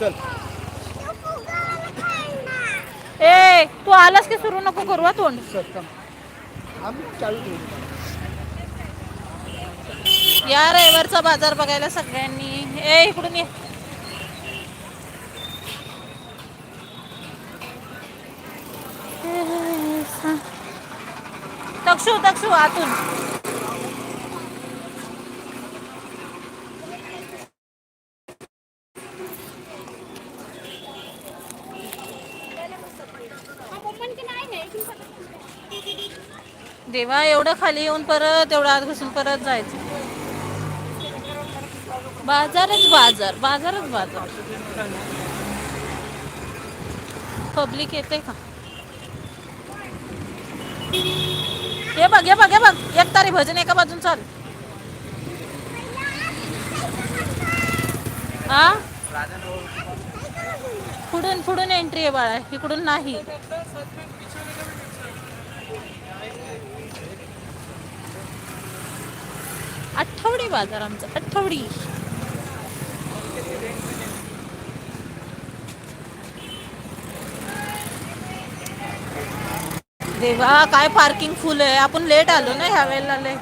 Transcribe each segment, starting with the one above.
चल. ए तू आलास की सुरू नको करू हा तोंड? चल थांब. आम्ही चालू ठेवू. या रविवारचा बाजार बघायला सगळ्यांनी. ए इकडून ये. तक्षू तक्षू आतून. देवा एवढं खाली येऊन परत एवढं आत घुसून परत जायचं. बाजारच बाजार बाजारच बाजार. पब्लिक येते का? हे बघ हे बघ हे बघ. एक तारी भजन एका बाजून चाल. हा पुढून पुढून एंट्री आहे बाळा. इकडून नाही. आठवडी बाजार आमचा आठवडी. देवा काय पार्किंग फुल आहे. आपण लेट आलो ना ह्या वेळेला लय.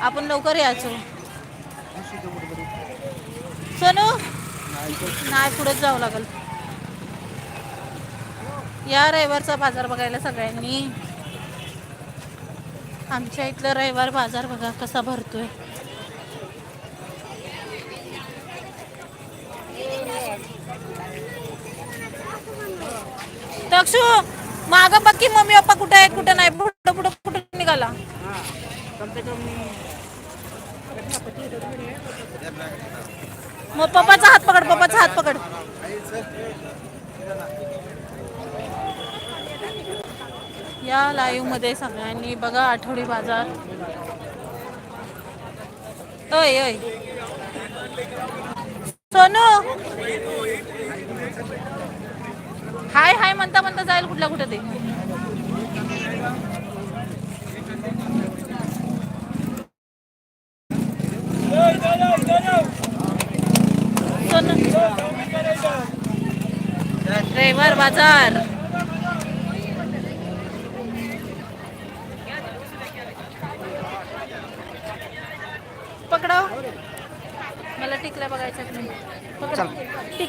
आपण लवकर यायचो. सोनू? नाही पुढेच जावं लागल. या रविवारचा बाजार बघायला सगळ्यांनी. आमच्या इथलं रविवार बाजार बघा कसा भरतोय. तक्षू माग बघी मम्मी पप्पा कुठे आहे कुठे नाही. पुढं पुढं कुठं निघाला? मग पप्पाचा हात पकड पप्पाचा हात पकड. या लाईव्हमध्ये सगळ्यांनी बघा आठवडी बाजार. ओय ओय. सोनू. हाय हाय म्हणता म्हणता जाईल कुठल्या कुठं ते. सोनू. रविवार बाजार.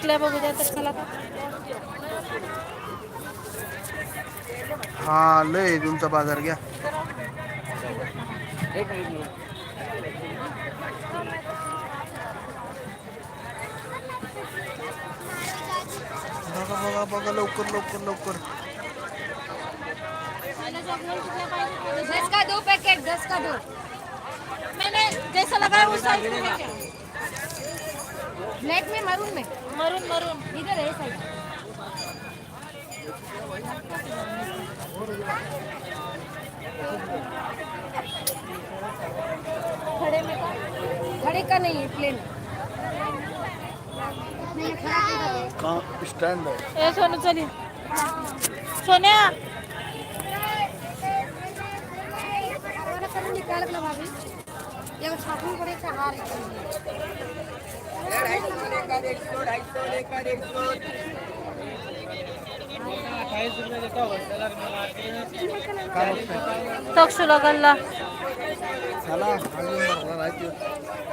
बघू द्या तर मला का हा लय तुमचा बाज़ार घ्या बघा बघा बघा लवकर लवकर लवकर। दस का दो पैकेट दस का दो। मैंने जैसा लगा वो। ब्लैक में मरून में? मरून मरून. इधर है साइड. खड़े में खड़े का नहीं है प्लेन का स्टँड आहे ए सोनू चली सोन्या. निकाल के भाभी एगो छापू पड़े का हार तक्षुला गल्ला.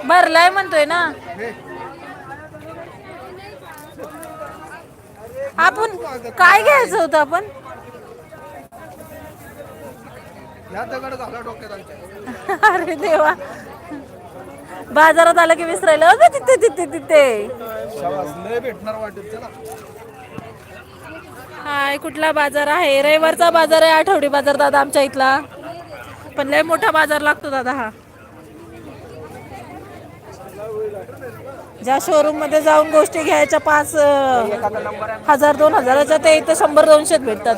भरलाय म्हणतोय ना? आपण काय घ्यायचं होतं आपण? अरे देवा. बाजारात आलं की विसरायला. अगं तिथे तिथे तिथे. हाय कुठला बाजार आहे? रविवारचा बाजार आहे आठवडी बाजार दादा आमच्या इथला. पण लय मोठा बाजार लागतो दादा हा. ज्या शोरूममध्ये जाऊन गोष्टी घ्यायच्या पाच अं, हजार दोन हजाराच्या ते इथं शंभर दोनशेत भेटतात.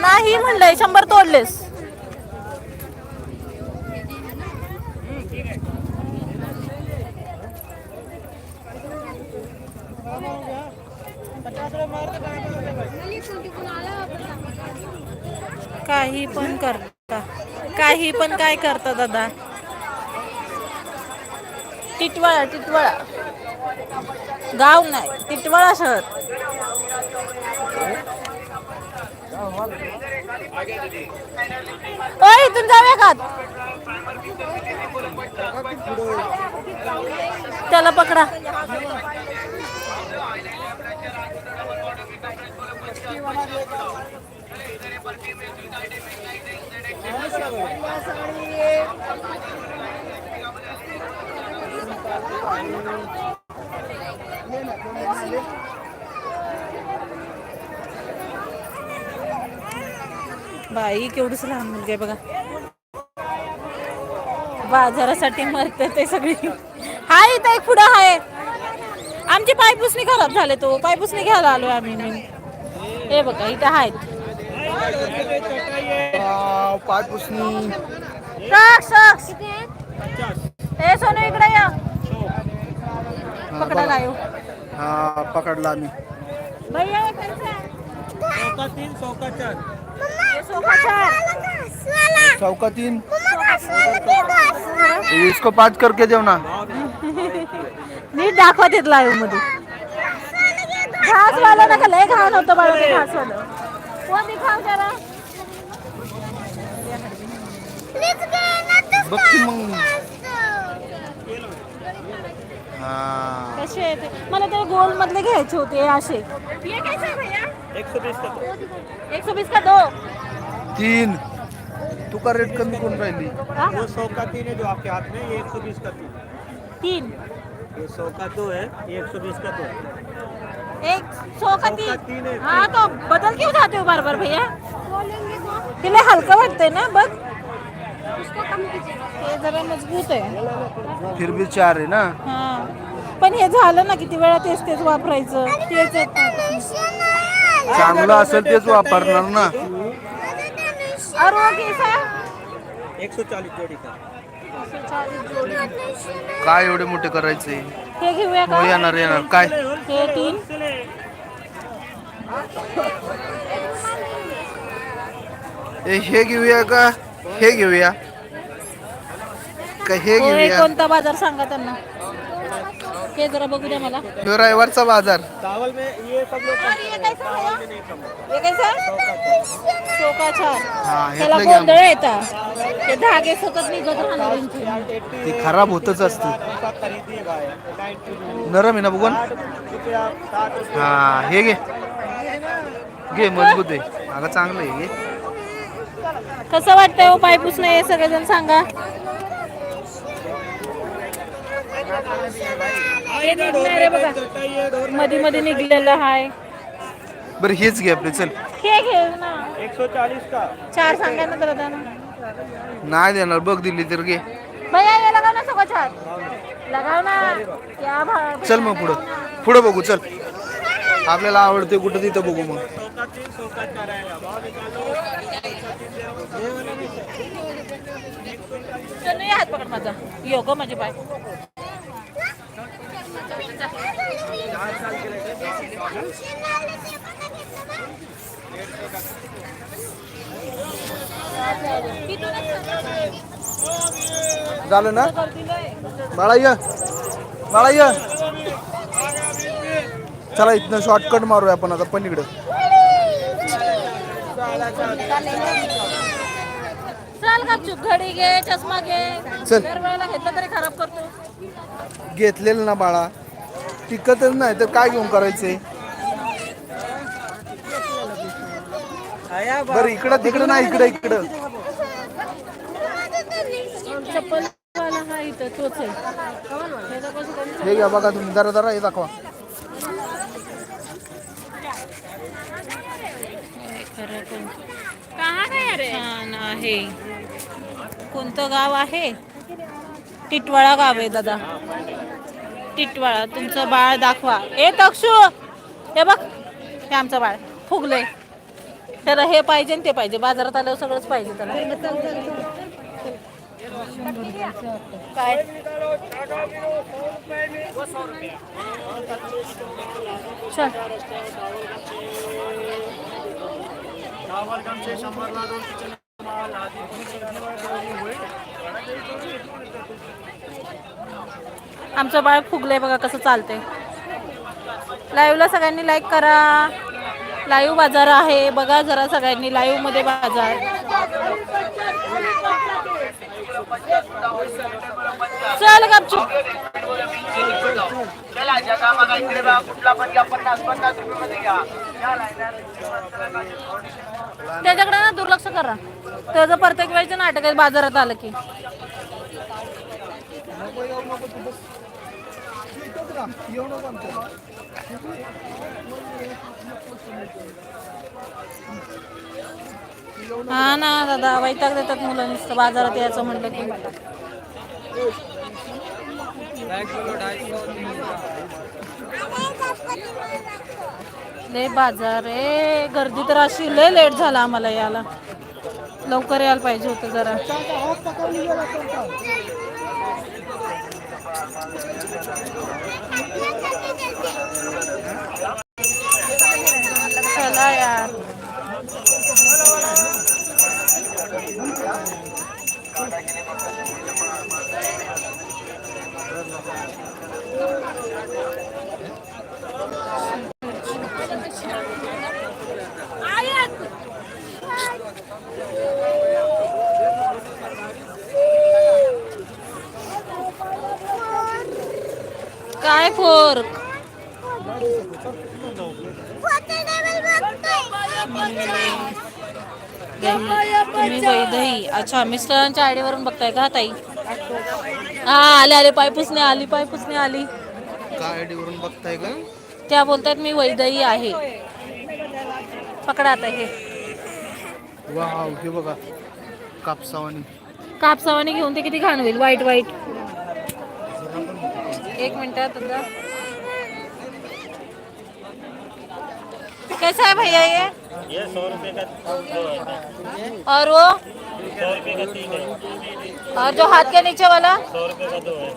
नाही म्हणलंय शंभर तोडलेस. काही पण करता. काही पण काय करता दादा? टिटवाळा टिटवाळा. गाव नाही टिटवाळा शहर. ओय इथून जाऊया का? त्याला पकडा. बाई केवढीच लहान मुलगी आहे बघा. बाजारासाठी मरते ते सगळी. हाय इथं एक पुढं आहे आमची पायपुसणी खराब झाले तो. पायपुसणी घ्यायला आलोय आम्ही मी. हे बघा इथं आहेत पाच पुसणी सक्स सक्स ए सोनू इकडे या. पकडा लायो हा पकडला आम्ही. भैया है? ये सोफा चार. चौका तीन इसको पाच करके देव ना. नीट दाखवत येत लाईव्हमध्ये. घास वाला नका लय घाण होतं बाळा ते घास वाला कोण दिखाव जरा बघ की मग. हा. कसे मला ते गोल मधले घ्यायचे होते असे. ये कैसे है भैया? एक सौ बीस का दो? तीन. तू का रेट कमी कोण राहिली? हाँ? वो सौ का तीन है जो आपके हाथ में ये एक सौ बीस का तीन तीन. ये सौ का दो है ये एक सौ बीस का दो। एक सौ का तीन. तीन है। हाँ तो बदल क्यों जाते हो बार बार भैया? तिला हलकं वाटतंय ना बघ. हे जरा मजबूत आहे. फिर भी चार आहे ना? हा. पण हे झालं ना किती वेळा तेच तेच वापरायचं. तेच. चांगलं असेल तेच वापरणार ना. और वो कैसा एक सौ चालीस जोड़ी का काय एवढे मोठे करायचे? हे घेऊया हो का येणार येणार. काय? हे तीन. ए, हे घेऊया का? हे घेऊया. का हे हो, हे घेऊया? कोणता बाजार सांगा त्यांना. हे जरा बघू द्या मला. ह्यो रविवारचा बाजार. चावल में ये सब लोग और ये कैसा है ये कैसा चोका छान त्याला ह्यातलं घ्या गोंधळ येतात. ते धागे सतत निघत राहणार यांचे. ते खराब होतच असते. सब खरीदी भाई नाइन्टी नरम आहे ना बघून? रुपया साठ रुपया हा हे घे. घे मजबूत आहे. अगं चांगलं आहे घे. कसं वाटतंय हो पायपूस नाही सगळेजण सांगा. हे निघणार आहे बघा मध्ये मध्ये निघलेलं हाय. बरं हेच घे आपले चल. हे घे ना. एक सौ चालीस का? चार सांगा ना दादा. नाही देणार बघ दिली तर घे. भैया ये लगाओ ना सगळं चार. लगाव ना. क्या भाव चल मग पुढं. पुढं बघू चल. आपल्याला आवडते कुठं तिथं बघू मग. चल नाही हात पकड माझा. यो गो माझे पाय झालं ना? बाळा ये. बाळा ये. चला इथनं शॉर्टकट मारूया आपण आता पलीकडं. चल गपचूप घडी घे चष्मा घे. चल. घेतलं तरी खराब करतो. घेतलेलं ना बाळा. टिकतच नाही तर काय घेऊन करायचंय बरं इकडं तिकडं नाही इकडं इकडं. चप्पल वाला हा इथं तोच आहे. ह्याचा कसं कोणी- हे घ्या बघा तुम्ही जरा जरा हे दाखवा. खरं कोण छान आहे. कोणतं गाव आहे? टिटवाळा गाव आहे दादा. टिटवाळा तुमचं बाळ दाखवा. ए तक्षू! हे बघ हे आमचं बाळ. फुगले त्याला हे पाहिजे ते पाहिजे. बाजारात आल्यावर सगळंच पाहिजे त्याला. काय? आमचं बाळ फुगलंय बघा कसं चालतंय. लाईव्हला सगळ्यांनी लाईक करा. लाईव्ह बाजार आहे. बघा जरा सगळ्यांनी लाईव्हमध्ये बाजार. चल गपचूप. त्याच्याकडे ना दुर्लक्ष करा. त्याचं प्रत्येक वेळेचं नाटक आहे बाजारात आलं की. येऊ नको हा ना दादा वैताग देतात मुलं नुसतं बाजारात यायचं म्हटलं की. लय बाजार ए गर्दी तर अशी लय लेट झाला आम्हाला यायला. लवकर यायला पाहिजे होतं जरा. चला यार. तुम्ही वैदही. अच्छा मिस्टरांच्या आयडीवरून बघताय का ताई? हा आले आले आली पायपुसणे आली. काय आयडी वरून बघताय का? त्या बोलतात मी वैदही आहे. पकडा आता हे. वाव हे बघा. कापसावानी. कापसावाने घेऊन ते किती घाण होईल. वाईट वाईट. एक मिनिटात आता कैसा है भैया ये? ये सौ रुपये का और वो? सौ रुपये का तीन है। और जो हाथ के नीचे वाला? सौ रुपये का दो है।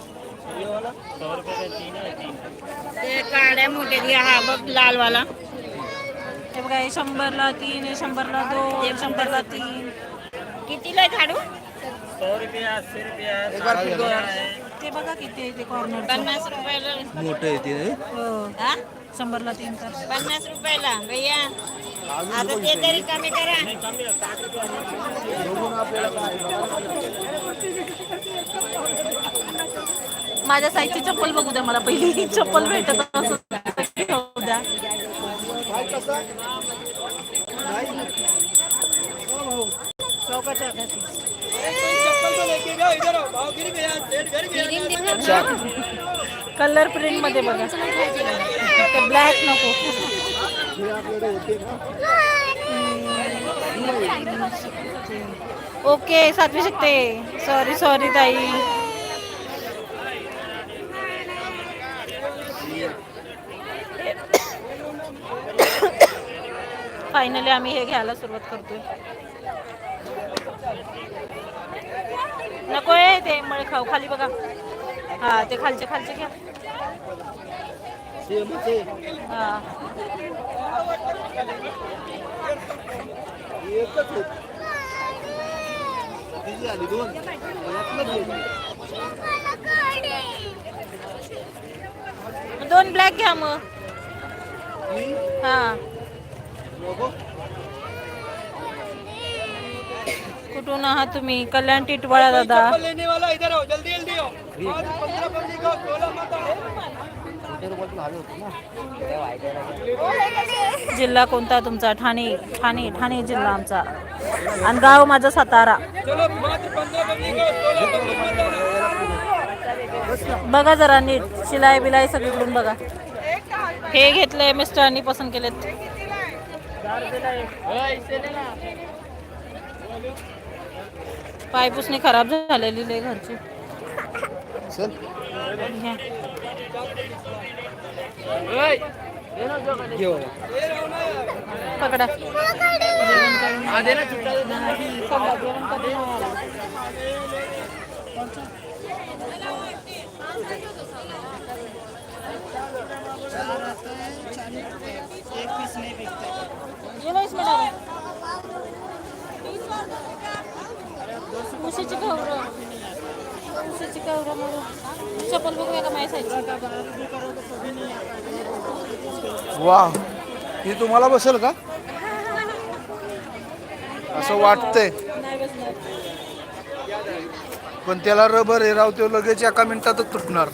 सौ रुपये का तीन है तीन ते काड्या मोठे घ्या हा बघ लाल वाला। हे बघा हे शंभरला तीन हे शंभरला दोन हे शंभरला तीन। कितीला झाडू? सौ रुपया अस्सी रुपया ते बघा किती आहे ते कॉर्नर पन्नास रुपयाला. मोठं आहे ते हो? शंभरला तीन तर. पन्नास रुपयाला. भैया आता ते तरी कमी करा. माझ्या साईजची चप्पल बघू द्या मला पहिली. चप्पल भेटत असं द्या. कलर प्रिंटमध्ये बघा. ते ब्लॅक नको. ओके सातवी शकते. सॉरी सॉरी ताई. फायनली आम्ही हे घ्यायला सुरुवात करतोय. नको आहे ते मळ खाऊ खाली बघा. हा ते खालचे खालचे घ्या हा। किती झाली दोन दोन ब्लॅक घ्या मग. हा. कुठून आहात तुम्ही? कल्याण टिटवाळा दादा. जिल्हा कोणता तुमचा? ठाणे ठाणे ठाणे जिल्हा आमचा. आणि गाव माझा सातारा. बघा जरा नीट शिलाई बिलाई सगळीकडून बघा. हे घेतले मिस्टरांनी पसंत केलेत. पायपुसणी खराब झालेली घरची. लय घरची चल घ्या. घेऊ पकडा जेवण करून नाही, चला, जेवण कधी नाही आलं. ये लो इसमें डालो उशीची कवरं उशीची कवरं मग चप्पल बघूया का माझ्या साईजची वा ही तुम्हाला बसेल का? असं वाटतंय. पण त्याला रबर हे राव लगेच एका मिनिटातच तुटणार.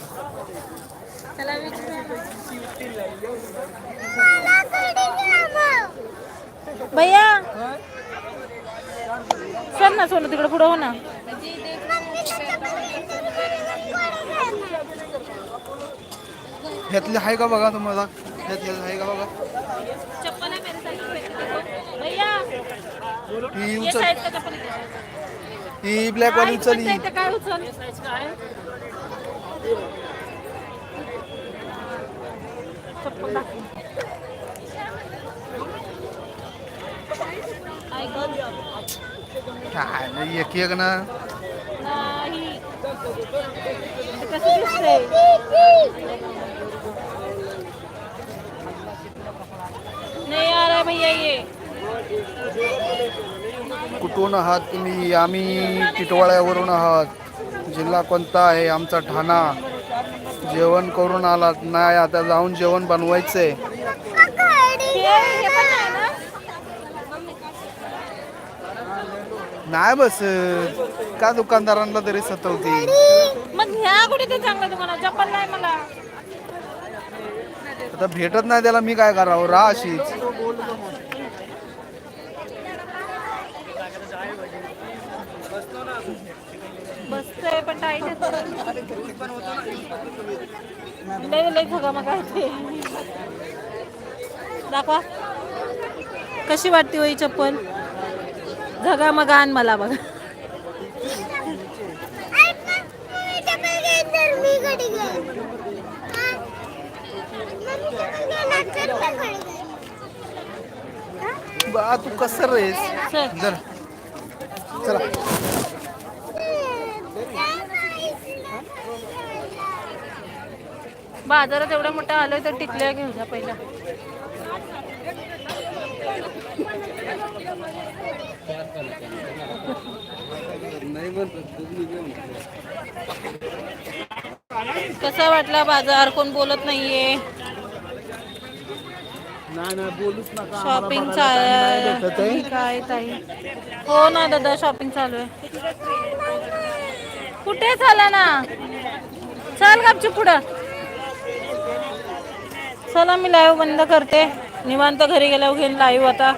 भैया सर ना सोनं तिकडे पुढं हो ना. ह्यातले आहे का बघा तुम्हाला? ह्यातले आहे का बघा? चप्पल है उचल. ही ब्लॅक वाली उचल ही. काय नाही एक एक ना. नाही. कसं दिसतंय? नहीं आ रहा भैया ये। कुठून आहात तुम्ही? आम्ही टिटवाळ्यावरून आहात. जिल्हा कोणता आहे? आमचा ठाणा. जेवण करून आलात. नाही आता जाऊन जेवण बनवायचंय. नाही बस का दुकानदारांना तरी सतवते. मग ह्या कुठे ते चांगलं तुम्हाला? नाही मला. आता भेटत नाही त्याला मी काय करावं? राहा अशीच बसतंय पण टाईट आहे थोडं. लय लय झगा मग आहे दाखवा. कशी वाटते होई चप्पल? झगा मग आण मला बघा. तू कसं रेस चल. जर. चला. बाजारात एवढा मोठा आलोय तर टिकल्या घेऊ जा पहिला. कसा वाटला बाजार? कोण बोलत नाहीये नाही नाही बोलूच नका शॉपिंग आहे. चालू काय ताई? हो ना दादा शॉपिंग चालू आहे. कुठे झाला ना चल गपची पुढं. चला मी लाईव्ह बंद करते. निवांत घरी गेल्यावर घेईन लाईव्ह आता.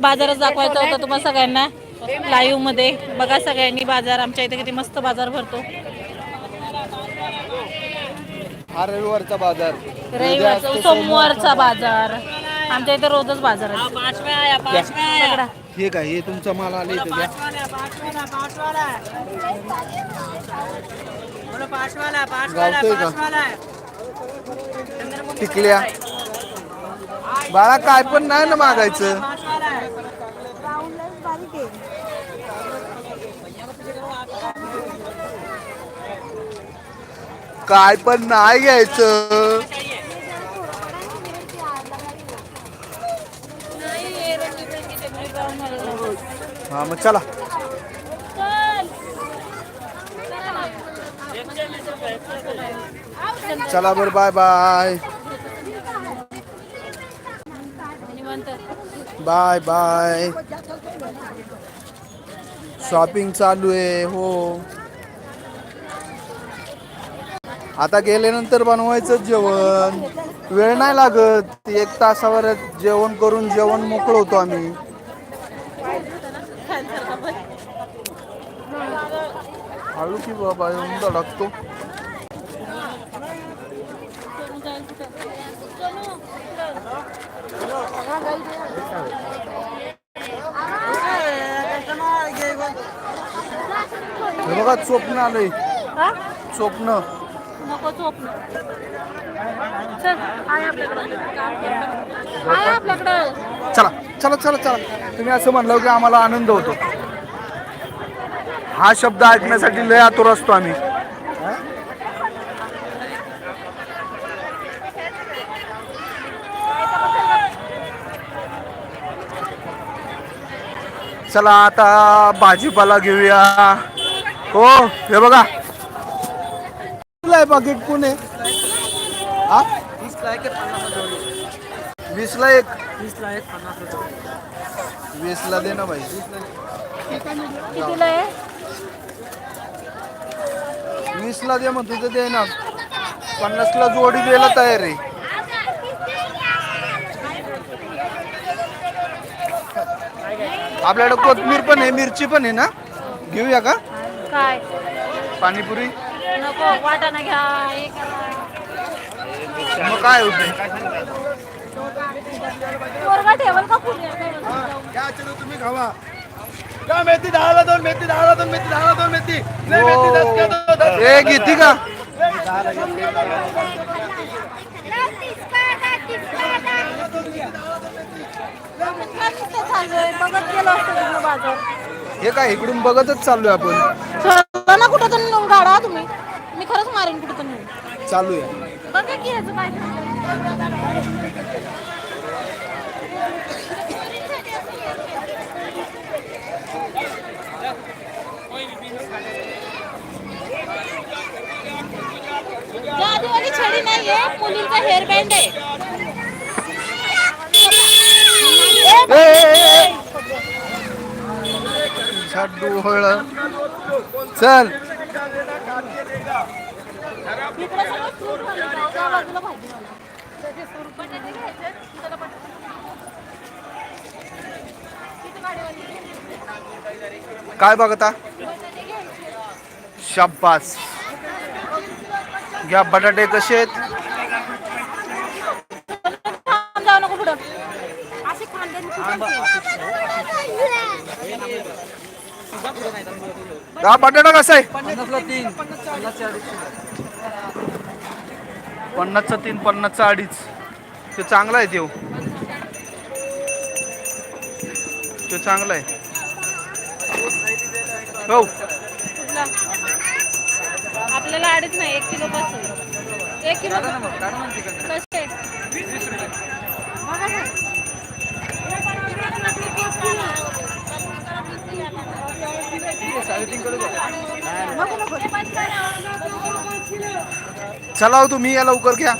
बाजारच दाखवायचा होता तुम्हाला सगळ्यांना. लाईव्हमध्ये. बघा सगळ्यांनी बाजार. आमच्या इथे किती मस्त बाजार भरतो. हा रविवारचा बाजार. रविवारचा सोमवारचा बाजार. आमच्या इथे रोजच बाजार आहे. आहे हे तुमचा माल आले टिकल्या. बाळा काय पण नाही ना मागायचं. काय पण नाही घ्यायचं. हा मग चला. चला बरं bye bye. Bye bye. Shopping चालू आहे हो. आता गेल्यानंतर बनवायचं जेवण. वेळ नाही लागत एक तासावर जेवण करून जेवण मोकळं होतो आम्ही. हळू की बाबा येऊन धडकतो हे बघा स्वप्न आलंय? स्वप्न. नको चल आहे आपल्याकडं. चला चला चला चला. तुम्ही असं म्हणलं की आम्हाला आनंद होतो. हा शब्द ऐकण्यासाठी लय आतुर असतो आम्ही. चला आता भाजीपाला घेऊया. हो हे बघा. पाकिट कोण आहे? वीसला एक. वीसला एक. वीस दे ना भाई. कितीला आहे? वीसला दे मग तुझं दे ना. पन्नासला जोडी द्यायला तयार आहे. आपल्याकडे कोथमीर पण आहे मिरची पण आहे ना? घेऊया का? काय? पाणीपुरी? नको वाटाणा घ्या हे करा. मग काय होते पोरगा ठेवल का पुढे? तुम्ही खावा. का मेथी दहाला दोन मेथी दहाला दोन मेथी दहाला दोन मेथी? घेती का बघत गेलो असतो तुम्ही बाजार हे काय इकडून बघतच चाललोय आपण. चला ना कुठं तरी नेऊन काढा तुम्ही. मी खरंच मारेन कुठं तरी नेऊन. चालू आहे बघा की याचं काय छडी नाहीये मुलींचा हेअर बँड आहे. छाडू हळ चल. काय बघता शाब्बास घ्या बटाटे कसे आहेत? थांब, जाऊ नको पुढं. असे खांद्याने हा बटाटा कसा आहे? पन्नासला तीन. पन्नासच्या पन्नासचा तीन पन्नासचा अडीच. ते चांगला आहे देव ते चांगला आहे. हो? आपल्याला अडीच नाही एक किलो पासून. एक किलो कसे. चला हो तुम्ही या लवकर घ्या.